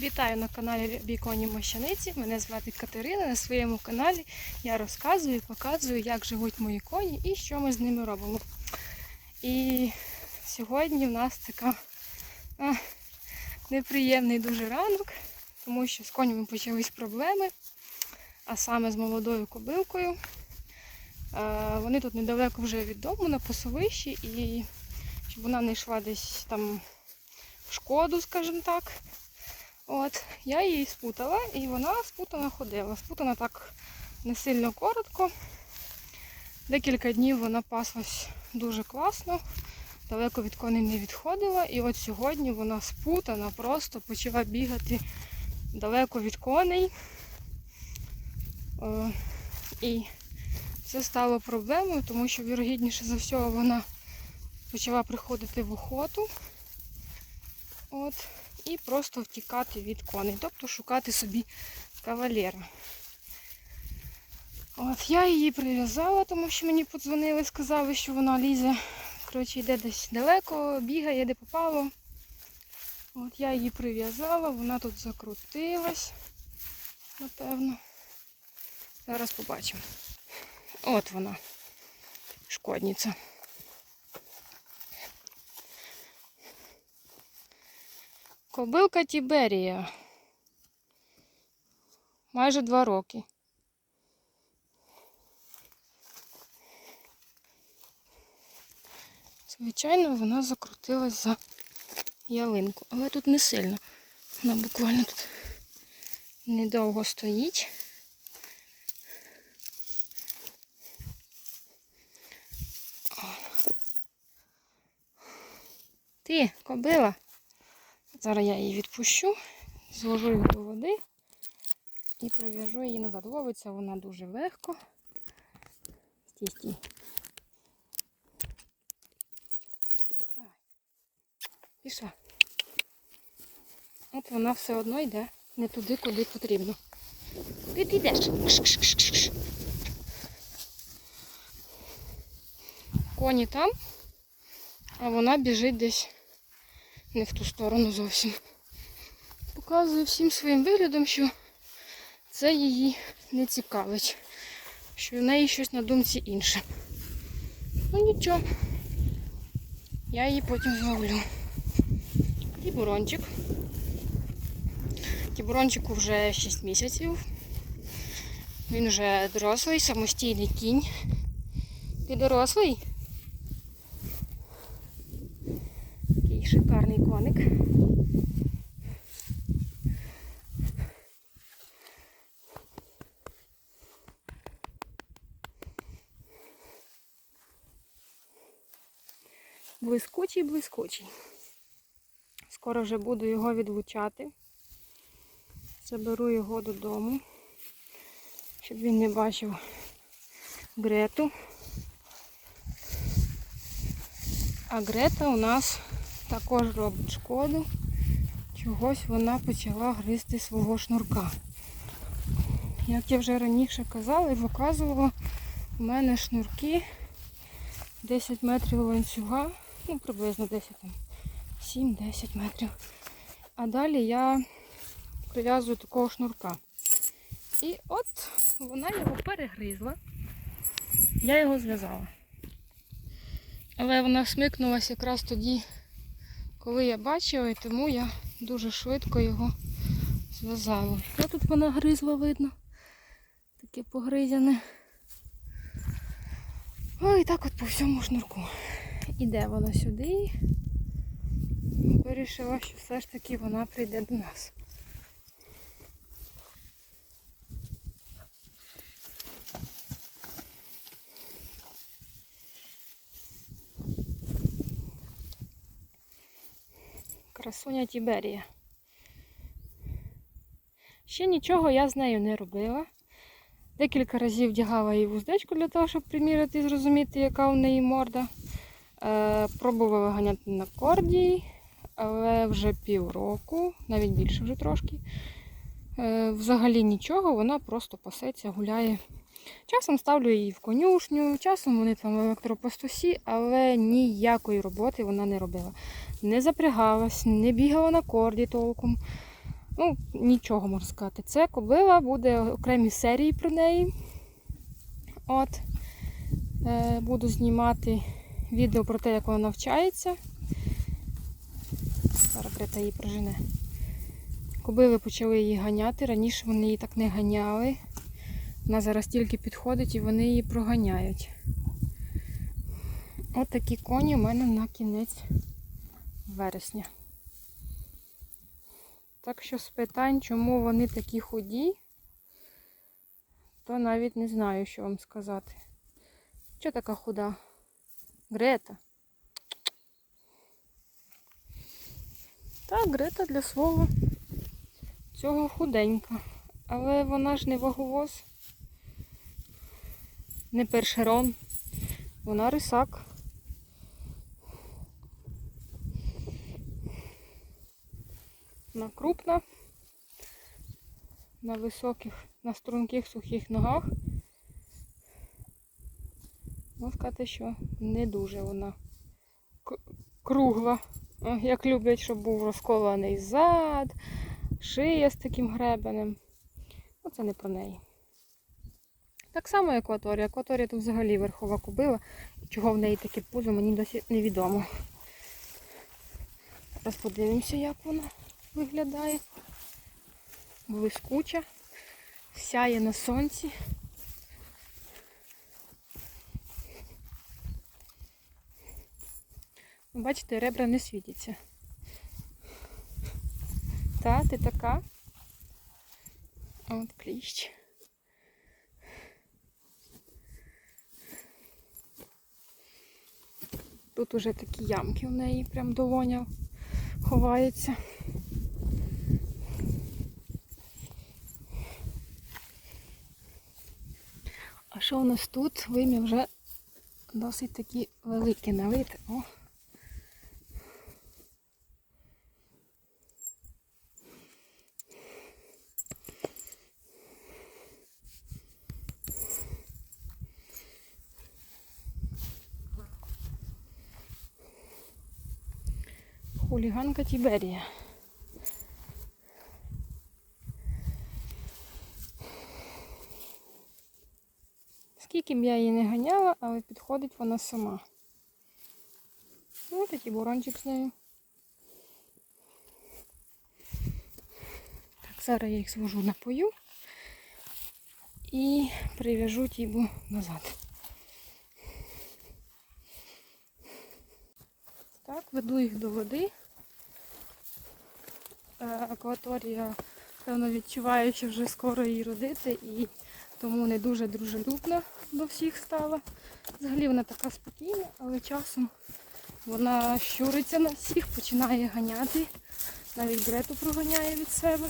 Вітаю на каналі Біконі Мощаниці. Мене звати Катерина. На своєму каналі я розказую і показую, як живуть мої коні і що ми з ними робимо. І сьогодні в нас така а, неприємний дуже ранок, тому що з конями почались проблеми, а саме з молодою кобилкою. Е, Вони тут недалеко вже від дому на пасовищі, і щоб вона не йшла десь там в шкоду, скажімо так. От, я її спутала, і вона спутана ходила. Спутана так не сильно коротко. Декілька днів вона паслась дуже класно, далеко від коней не відходила. І от сьогодні вона спутана, просто почала бігати далеко від коней. Е, І це стало проблемою, тому що, вірогідніше за всього, вона почала приходити в охоту. От і просто втікати від коней, тобто шукати собі кавалера. От я її прив'язала, тому що мені подзвонили, сказали, що вона лізе, коротше, йде десь далеко, бігає, де попало. От я її прив'язала, вона тут закрутилась, напевно. Зараз побачимо. От вона, шкодниця. Кобилка Тіберія. Майже два роки. Звичайно, вона закрутилась за ялинку, але тут не сильно. Вона буквально тут недовго стоїть. Ти, кобила. Зараз я її відпущу, зложу її до води і прив'яжу її назад. Ловиться вона дуже легко. Стій, стій. Пішла. От вона все одно йде не туди, куди потрібно. Ти підеш. Коні там, а вона біжить десь не в ту сторону зовсім. Показує всім своїм виглядом, що це її не цікавить, що в неї щось на думці інше. Ну нічого, я її потім зловлю. Тібурончик. Тібурончику вже 6 місяців. Він вже дорослий, самостійний кінь. Ти дорослий? Такий шикарний коник. Блискучий, блискучий. Скоро вже буду його відлучати. Заберу його додому, щоб він не бачив Грету. А Грета у нас також робить шкоду. Чогось вона почала гризти свого шнурка. Як я вже раніше казала і показувала, у мене шнурки 10 метрів ланцюга, ну приблизно 10 там, 7-10 метрів. А далі я прив'язую такого шнурка. І от вона його перегризла. Я його зв'язала. Але вона смикнулася якраз тоді, коли я бачила, і тому я дуже швидко його зв'язала. Я тут вона гризла, видно? Таке погризяне. Ой, так от по всьому шнурку. Іде вона сюди. Вирішила, що все ж таки вона прийде до нас. Красуня Тіберія. Ще нічого я з нею не робила. Декілька разів вдягала їй вуздечку для того, щоб приміряти і зрозуміти, яка у неї морда. Е, пробувала ганяти на корді, але вже півроку, навіть більше вже трошки. Е, взагалі нічого, вона просто пасеться, гуляє. Часом ставлю її в конюшню, часом вони там в електропастусі, але ніякої роботи вона не робила. Не запрягалась, не бігала на корді толком. Ну, нічого можна сказати. Це кобила, буде окремі серії про неї. От. Е, буду знімати відео про те, як вона навчається. Зараз Грета її прожене. Кобили почали її ганяти. Раніше вони її так не ганяли. Вона зараз тільки підходить і вони її проганяють. От такі коні у мене на кінець вересня. Так що з питань, чому вони такі худі, то навіть не знаю, що вам сказати. Що така худа? Грета. Так, Грета для свого цього худенька. Але вона ж не ваговоз, не першерон. Вона рисак. Вона крупна, на високих, на струнких сухих ногах. Можна сказати, що не дуже вона кругла. Як люблять, щоб був розколаний зад, шия з таким гребенем. Ну, це не про неї. Так само екваторія. Екваторія тут взагалі верхова кубила. Чого в неї таке пузо, мені досі невідомо. Зараз подивимося, як вона виглядає. Блискуча, сяє на сонці. Бачите, ребра не світяться. Та, ти така. От кліщ. Тут уже такі ямки в неї, прям долоня ховається. А що у нас тут? Вимі вже досить такі великі налити. О. Хуліганка Тіберія. Скільки б я її не ганяла, але підходить вона сама. Ось такий бурончик з нею. Так, зараз я їх звожу напою і прив'яжу тібу назад. Так, веду їх до води. Е, Акваторія, певно, відчуває, що вже скоро її родити, і тому не дуже дружелюбна до всіх стала. Взагалі вона така спокійна, але часом вона щуриться на всіх, починає ганяти. Навіть Грету проганяє від себе.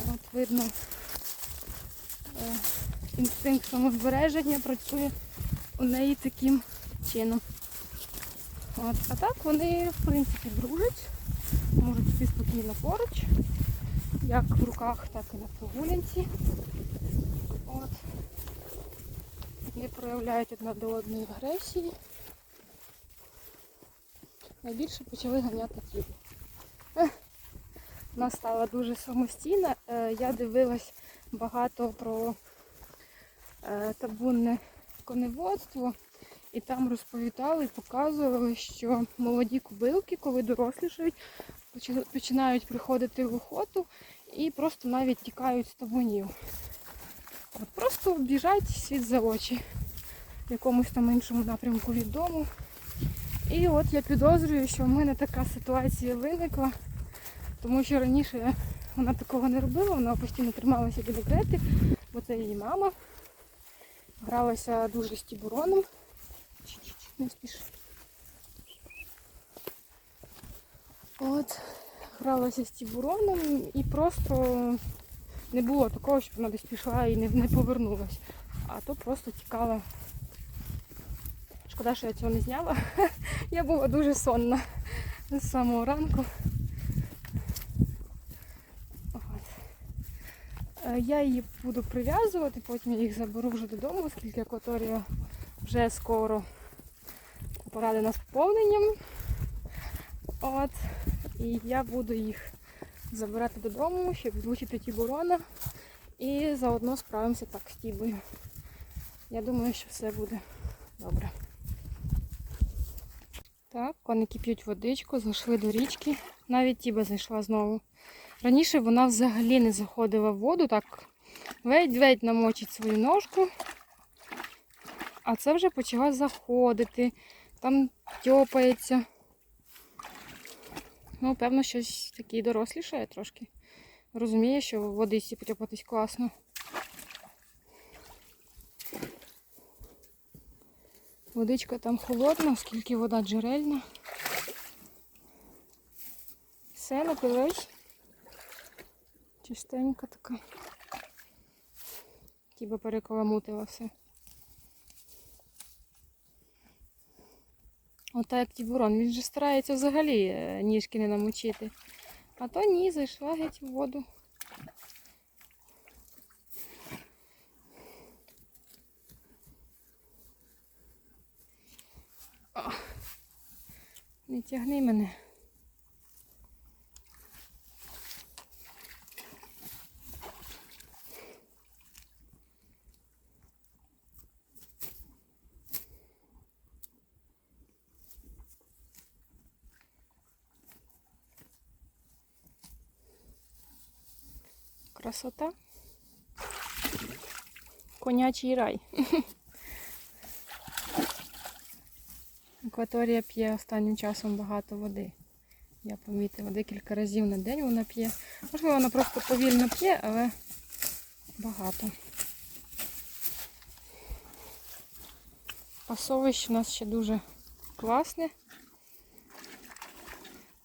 От видно, е, інстинкт самозбереження працює у неї таким чином. От. А так вони, в принципі, дружать, можуть йти спокійно поруч, як в руках, так і на прогулянці. От. Не проявляють одна до одної агресії. Найбільше почали ганяти тіло. Вона стала дуже самостійна. Е, Я дивилась багато про е, табунне коневодство. І там розповідали, показували, що молоді кобилки, коли дорослішають, почи- починають приходити в охоту і просто навіть тікають з табунів. От просто біжать світ за очі в якомусь там іншому напрямку від дому. І от я підозрюю, що в мене така ситуація виникла, тому що раніше вона такого не робила, вона постійно трималася біля Грети, бо це її мама. Гралася дуже з тібуроном. Не спіши. От, гралася з тібуроном і просто не було такого, щоб вона десь пішла і не, не повернулась. А то просто тікала. Шкода, що я цього не зняла. Я була дуже сонна з самого ранку. Е, Я її буду прив'язувати, потім я їх заберу вже додому, оскільки акваторія вже скоро порадена з поповненням. От. І я буду їх забирати додому, щоб відлучити тібурона. І заодно справимося так з тібою. Я думаю, що все буде добре. Так, коники п'ють водичку, зайшли до річки. Навіть тіба зайшла знову. Раніше вона взагалі не заходила в воду, так ледь-ледь намочить свою ножку. А це вже почала заходити, там тьопається. Ну, певно, щось таке дорослішає трошки. Розуміє, що в водичці потьопатись класно. Водичка там холодна, оскільки вода джерельна. Все, напилась. Чистенька така. Тіба перекаламутила все. Ота як тібурон, він же старається взагалі е, ніжки не намочити. А то ні, зайшла геть в воду. О, не тягни мене. Красота. Конячий рай. Акваторія п'є останнім часом багато води. Я помітила декілька разів на день вона п'є. Можливо, вона просто повільно п'є, але багато. Пасовище у нас ще дуже класне.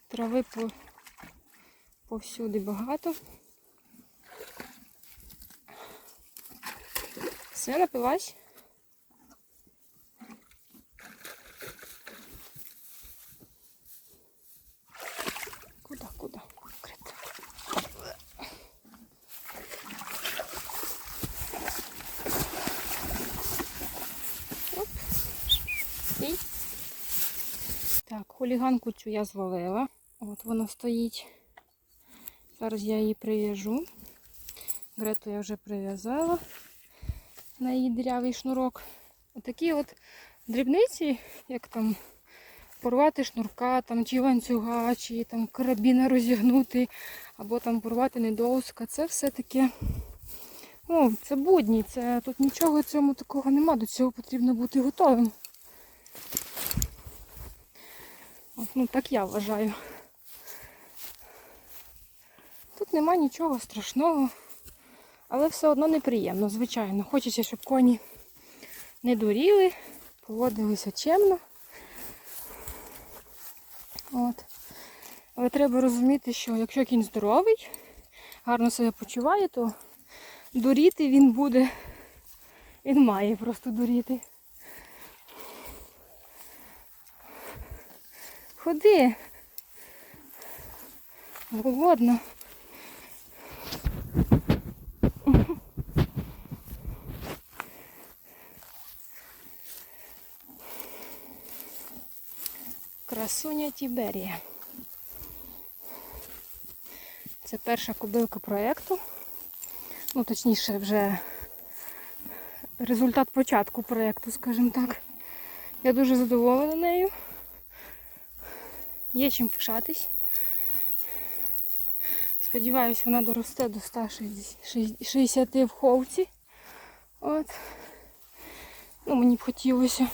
Трави по, повсюди багато. Все, напилась? Куда, куда? І. Так, хуліганку цю я звалила. От вона стоїть. Зараз я її прив'яжу. Грету я вже прив'язала на її дірявий шнурок. Отакі от дрібниці, як там порвати шнурка, там, чи ланцюга, чи там карабіна розігнути, або там порвати недоуска. Це все таке. Ну, це будні, це тут нічого цьому такого нема, до цього потрібно бути готовим. От, ну так я вважаю. Тут нема нічого страшного. Але все одно неприємно, звичайно. Хочеться, щоб коні не дуріли, поводилися чемно. От. Але треба розуміти, що якщо кінь здоровий, гарно себе почуває, то дуріти він буде, він має просто дуріти. Ходи. Голодно. Красуня Тіберія. Це перша кобилка проєкту. Ну, точніше, вже результат початку проєкту, скажімо так. Я дуже задоволена нею. Є чим пишатись. Сподіваюсь, вона доросте до 160 в ховці. От. Ну, мені б хотілося.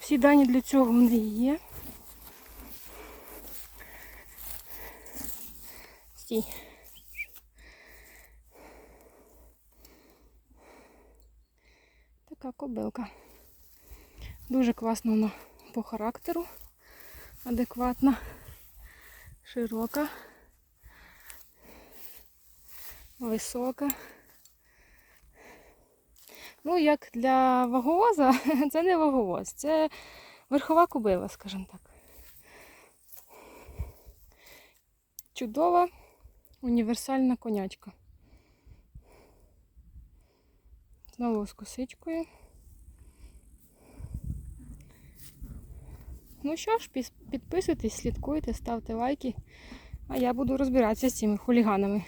Всі дані для цього в неї є. Стій. Така кобилка. Дуже класна вона по характеру, адекватна, широка, висока. Ну, як для ваговоза, це не ваговоз, це верхова кобила, скажімо так. Чудова універсальна конячка. Знову з косичкою. Ну що ж, підписуйтесь, слідкуйте, ставте лайки. А я буду розбиратися з цими хуліганами.